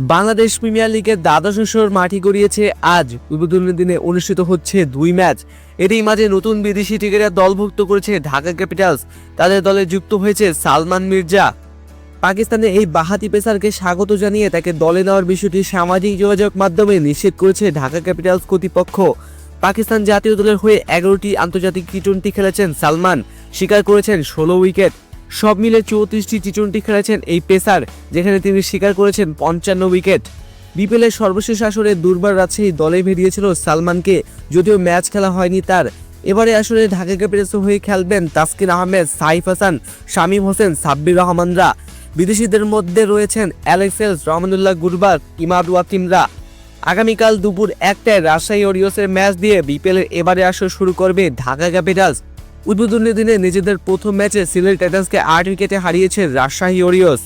Bangladesh premier লিগের দ্বাদশ আসর মাটি গড়িয়েছে আজ। উদ্বোধনের দিনে অনুষ্ঠিত হচ্ছে দুই ম্যাচ। এরই মাঝে নতুন বিদেশি ক্রিকেটার দলভুক্ত করেছে ঢাকা ক্যাপিটালস। তাদের দলে যুক্ত হয়েছে সালমান মির্জা। পাকিস্তানের এই বাহাতি পেসারকে স্বাগত জানিয়ে তাকে দলে নেওয়ার বিষয়টি সামাজিক যোগাযোগ মাধ্যমে নিষেধ করেছে ঢাকা ক্যাপিটালস কর্তৃপক্ষ। পাকিস্তান জাতীয় দলের হয়ে এগারোটি আন্তর্জাতিক টি টোয়েন্টি খেলেছেন সালমান। স্বীকার করেছেন ষোলো উইকেট। সব মিলে চৌত্রিশটি টি টোয়েন্টি খেলেছেন এই পেসার, যেখানে তিনি স্বীকার করেছেন পঞ্চান্ন উইকেট। বিপিএলের সর্বশেষ আসরে দুর্বার রাজশাহী দলে ভেরিয়েছিল সালমানকে, যদিও ম্যাচ খেলা হয়নি তার। এবারে আসলে ঢাকা ক্যাপিটালসের হয়ে খেলবেন তাসকিন আহমেদ, সাইফ হাসান, শামীম হোসেন, সাব্বির রহমানরা। বিদেশিদের মধ্যে রয়েছেন অ্যালেক্সেলস রহমানুল্লাহ গুরবার, ইমাদ ওয়াতিমরা। আগামীকাল দুপুর একটায় রাজশাহী ওরিয়সের ম্যাচ দিয়ে বিপিএলের এবারে আসর শুরু করবে ঢাকা ক্যাপিটালস। উদ্বোধনী দিনে নিজেদের প্রথম ম্যাচে সিলেট টাইটান্সকে আট উইকেটে হারিয়েছে রাজশাহী ওরিয়স